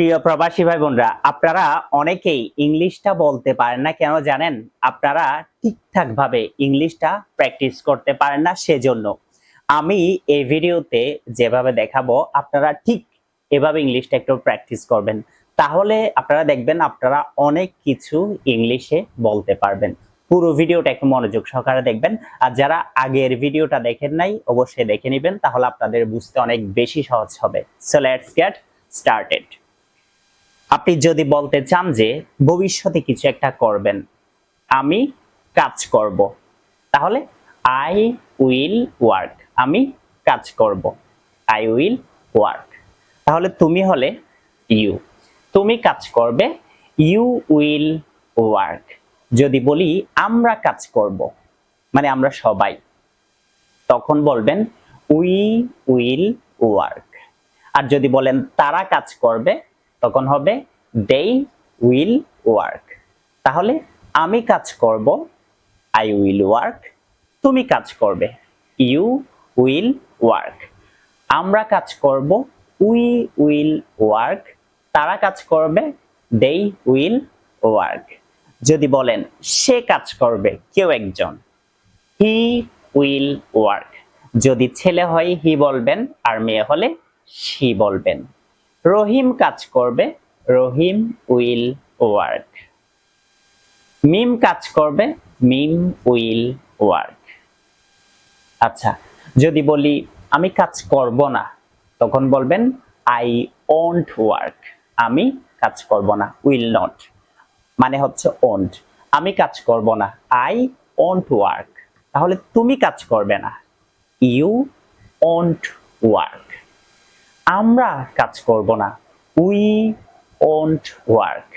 প্রিয় প্রবাসী ভাই বোনরা আপনারা অনেকেই ইংলিশটা বলতে পারেন না, কেন জানেন? আপনারা ঠিকঠাক ভাবে ইংলিশটা প্র্যাকটিস করতে পারেন না সেজন্য। আমি এই ভিডিওতে যেভাবে দেখাবো, আপনারা ঠিক এভাবে ইংলিশটা একটু প্র্যাকটিস করবেন। তাহলে আপনারা দেখবেন, আপনারা অনেক কিছু ইংলিশে বলতে পারবেন। পুরো ভিডিওটা একটু মনোযোগ সহকারে দেখবেন। আর যারা আগের ভিডিওটা দেখেন নাই, অবশ্যই দেখে নেবেন, তাহলে আপনাদের বুঝতে অনেক বেশি সহজ হবে। সো লেটস গেট স্টার্টেড আপনি যদি বলতে চান যে ভবিষ্যতে কিছু একটা করবেন, আমি কাজ করব, তাহলে আই উইল ওয়ার্ক আমি কাজ করব আই উইল ওয়ার্ক তাহলে তুমি হলে ইউ তুমি কাজ করবে ইউ উইল ওয়ার্ক যদি বলি আমরা কাজ করব মানে আমরা সবাই, তখন বলবেন উই উইল ওয়ার্ক আর যদি বলেন তারা কাজ করবে তখন হবে দে উইল ওয়ার্ক তাহলে আমি কাজ করব আই উইল ওয়ার্ক তুমি কাজ করবে ইউ উইল ওয়ার্ক আমরা কাজ করব উই উইল ওয়ার্ক তারা কাজ করবে দে উইল ওয়ার্ক যদি বলেন, সে কাজ করবে, কেউ একজন হি উইল ওয়ার্ক যদি ছেলে হয় হি বলবেন, আর মেয়ে হলে সি বলবেন। রহিম কাজ করবে, রহিম উইল ওয়ার্ক। মিম কাজ করবে, মিম উইল ওয়ার্ক। আচ্ছা যদি বলি আমি কাজ করব না, তখন বলবেন আই ওন্ট ওয়ার্ক। আমি কাজ করব না, উইল নট। মানে হচ্ছে ওন্ট। আমি কাজ করব না, আই ওন্ট ওয়ার্ক। তাহলে তুমি কাজ করবে না, ইউ ওন্ট ওয়ার্ক। আমরা কাজ করব না। উই ওন্ট ওয়ার্ক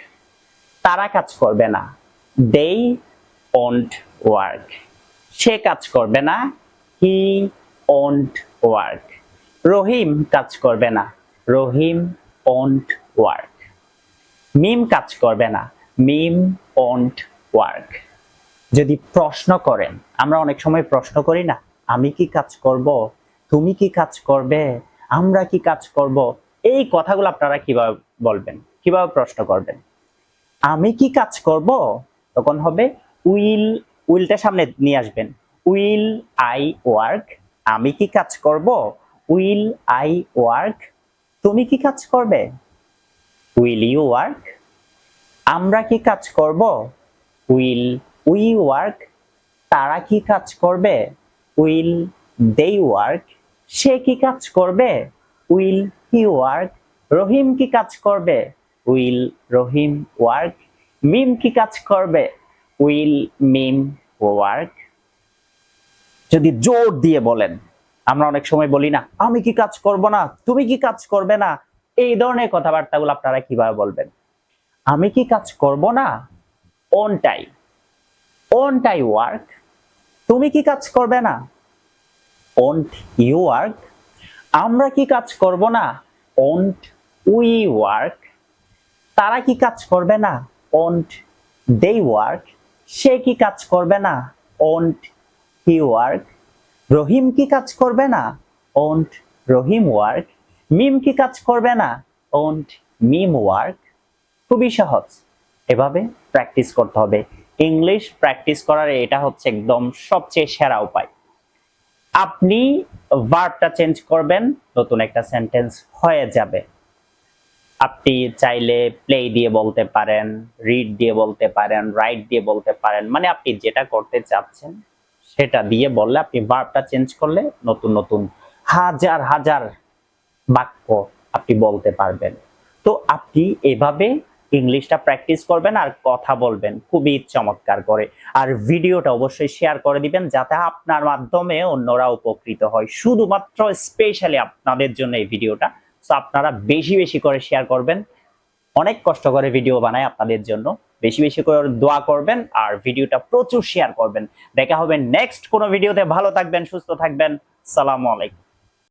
তারা কাজ করবে না। দে ওন্ট ওয়ার্ক সে কাজ করবে না। হি ওন্ট ওয়ার্ক রহিম কাজ করবে না। রহিম ওন্ট ওয়ার্ক মিম কাজ করবে না। মিম ওন্ট ওয়ার্ক যদি প্রশ্ন করেন, আমরা অনেক সময় প্রশ্ন করি না, আমি কি কাজ করব? তুমি কি কাজ করবে? আমরা কি কাজ করব? এই কথাগুলো আপনারা কীভাবে বলবেন? কীভাবে প্রশ্ন করবেন? আমি কি কাজ করব? তখন হবে উইল, উইলটা সামনে নিয়ে আসবেন। উইল আই ওয়ার্ক, আমি কি কাজ করব? উইল আই ওয়ার্ক, তুমি কি কাজ করবে? উইল ইউ ওয়ার্ক, আমরা কি কাজ করব? উইল উই ওয়ার্ক, তারা কি কাজ করবে? উইল দে ওয়ার্ক সে কি কাজ করবে? Will he work. রহিম কি কাজ করবে? Will Rahim work. মিম কি কাজ করবে? Will Mim work. যদি জোর দিয়ে বলেন, আমরা অনেক সময় বলি না, আমি কি কাজ করব না? তুমি কি কাজ করবে না? এই ধরনের কথাবার্তাগুলো আপনারা কীভাবে বলবেন? আমি কি কাজ করব না? Won't I won't I work তুমি কি কাজ করবে না? Won't you work? আমরা কি কাজ করব না? Won't we work. তারা কি কাজ করবে না? Won't they work. সে কি কাজ করবে না? Won't he work. রহিম কি কাজ করবে না? Won't Rahim work. মিম কি কাজ করবে না? Won't Mim work. খুবই সহজ। এভাবে প্র্যাকটিস করতে হবে। ইংলিশ প্র্যাকটিস করার এটা হচ্ছে একদম সবচেয়ে সেরা উপায়। আপনি ভার্বটা চেঞ্জ করবেন, নতুন একটা সেন্টেন্স হয়ে যাবে। আপনি চাইলে প্লে দিয়ে বলতে পারেন রিড দিয়ে বলতে পারেন রাইট দিয়ে বলতে পারেন মানে আপনি যেটা করতে চাচ্ছেন, সেটা দিয়ে বললে আপনি ভার্বটা চেঞ্জ করলে নতুন নতুন হাজার হাজার বাক্য আপনি বলতে পারবেন। তো আপনি এভাবে ইংলিশটা প্র্যাকটিস করবেন আর কথা বলবেন। খুবই চমৎকার করে। আর ভিডিওটা অবশ্যই শেয়ার করে দিবেন যাতে আপনার মাধ্যমে অন্যরা উপকৃত হয়। শুধুমাত্র স্পেশালি আপনাদের জন্য এই ভিডিওটা। তো আপনারা বেশি বেশি করে শেয়ার করবেন। অনেক কষ্ট করে ভিডিও বানায় আপনাদের জন্য। বেশি বেশি করে দোয়া করবেন আর ভিডিওটা প্রচুর শেয়ার করবেন। দেখা হবে নেক্সট কোনো ভিডিওতে ভালো থাকবেন, সুস্থ থাকবেন। সালামু আলাইকুম।